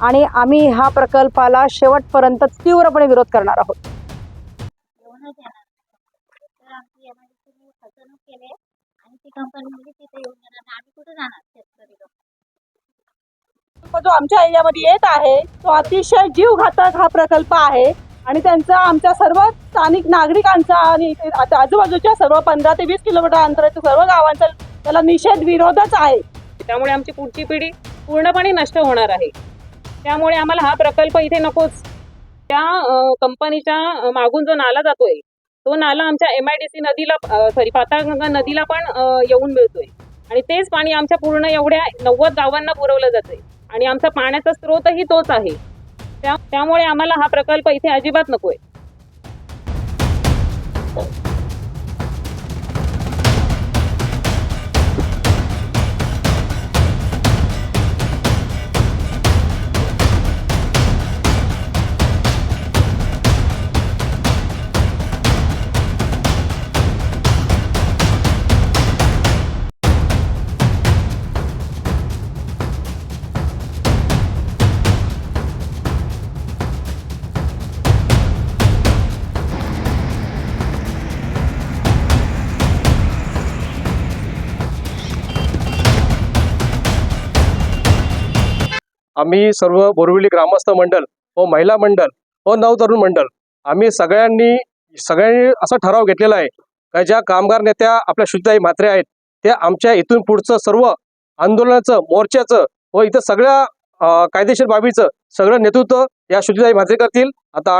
आणि आम्ही ह्या प्रकल्पाला शेवटपर्यंत तीव्रपणे विरोध करणार आहोत. जो आमच्या एरियामध्ये येत आहे तो अतिशय जीवघातक हा प्रकल्प आहे. आणि त्यांचा आमच्या सर्व स्थानिक नागरिकांचा आणि आजूबाजूच्या सर्व पंधरा ते वीस किलोमीटर अंतराच्या सर्व गावांचा त्याला निषेध विरोधच आहे. त्यामुळे आमची पुढची पिढी पूर्णपणे नष्ट होणार आहे. त्यामुळे आम्हाला हा प्रकल्प इथे नकोच. त्या कंपनीच्या मागून जो नाला जातोय तो नाला आमच्या एम आय डी सी नदीला सॉरी पाताळगंगा नदीला पण येऊन मिळतोय. आणि तेच पाणी आमच्या पूर्ण एवढ्या नव्वद गावांना पुरवलं जातंय. आणि आमचा पाण्याचा स्रोतही तोच आहे. त्या त्यामुळे आम्हाला हा प्रकल्प इथे अजिबात नकोय. आम्ही सर्व बोरविली ग्रामस्थ मंडळ व हो महिला मंडळ व हो नवतरुण मंडळ आम्ही सगळ्यांनी सगळ्यांनी असा ठराव घेतलेला आहे का ज्या कामगार नेत्या आपल्या शुद्धाई मात्रे आहेत त्या आमच्या इथून पुढचं सर्व आंदोलनाचं मोर्चाचं व इथं सगळ्या कायदेशीर बाबीचं सगळं नेतृत्व या शुद्धाई मात्रे करतील. आता